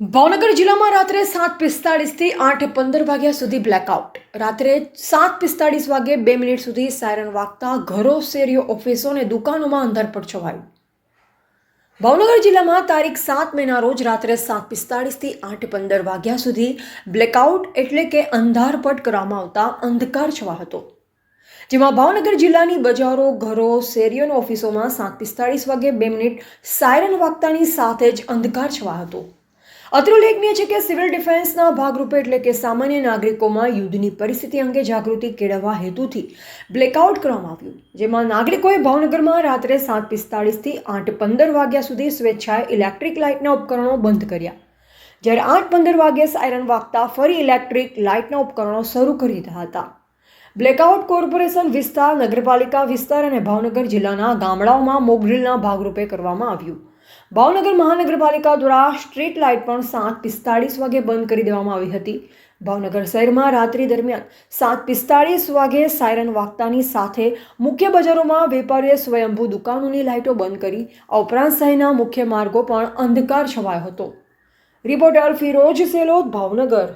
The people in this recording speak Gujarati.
ભાવનગર જિલ્લામાં રાત્રે સાત પિસ્તાળીસથી આઠ પંદર વાગ્યા સુધી બ્લેકઆઉટ રાત્રે સાત પિસ્તાળીસ વાગે બે મિનિટ સુધી સાયરન વાગતા ઘરો, શેરીઓ ઓફિસો અને દુકાનોમાં અંધારપટ છવાયું. ભાવનગર જિલ્લામાં તારીખ સાત મેના રોજ રાત્રે સાત પિસ્તાળીસથી આઠ પંદર વાગ્યા સુધી બ્લેકઆઉટ એટલે કે અંધારપટ કરવામાં આવતા અંધકાર છવા હતો. જેમાં ભાવનગર જિલ્લાની બજારો, ઘરો, શેરીઓ અને ઓફિસોમાં સાત પિસ્તાળીસ વાગે બે મિનિટ સાયરન વાગતાની સાથે જ અંધકાર છવા હતો. અત્રે ઉલ્લેખનીય છે કે સિવિલ ડિફેન્સના ભાગરૂપે એટલે કે સામાન્ય નાગરિકોમાં યુદ્ધની પરિસ્થિતિ અંગે જાગૃતિ કેળવવા હેતુથી બ્લેકઆઉટ કરવામાં આવ્યું. જેમાં નાગરિકોએ ભાવનગરમાં રાત્રે સાત પિસ્તાળીસથી આઠ પંદર વાગ્યા સુધી સ્વેચ્છાએ ઇલેક્ટ્રિક લાઇટના ઉપકરણો બંધ કર્યા. જ્યારે આઠ પંદર વાગ્યે સાયરન વાગતા ફરી ઇલેક્ટ્રિક લાઇટના ઉપકરણો શરૂ કરી દીધા હતા. બ્લેકઆઉટ કોર્પોરેશન વિસ્તાર, નગરપાલિકા વિસ્તાર અને ભાવનગર જિલ્લાના ગામડાઓમાં મોકડ્રીલના ભાગરૂપે કરવામાં આવ્યું. ભાવનગર મહાનગરપાલિકા દ્વારા સ્ટ્રીટ લાઇટ પણ સાત પિસ્તાળીસ વાગે બંધ કરી દેવામાં આવી હતી. ભાવનગર શહેરમાં રાત્રિ દરમિયાન સાત પિસ્તાળીસ વાગે સાયરન વાગતાની સાથે મુખ્ય બજારોમાં વેપારીએ સ્વયંભૂ દુકાનોની લાઇટો બંધ કરી, આ ઉપરાંત શહેરના મુખ્ય માર્ગો પણ અંધકાર છવાયો હતો. રિપોર્ટર ફિરોજ સેલોદ, ભાવનગર.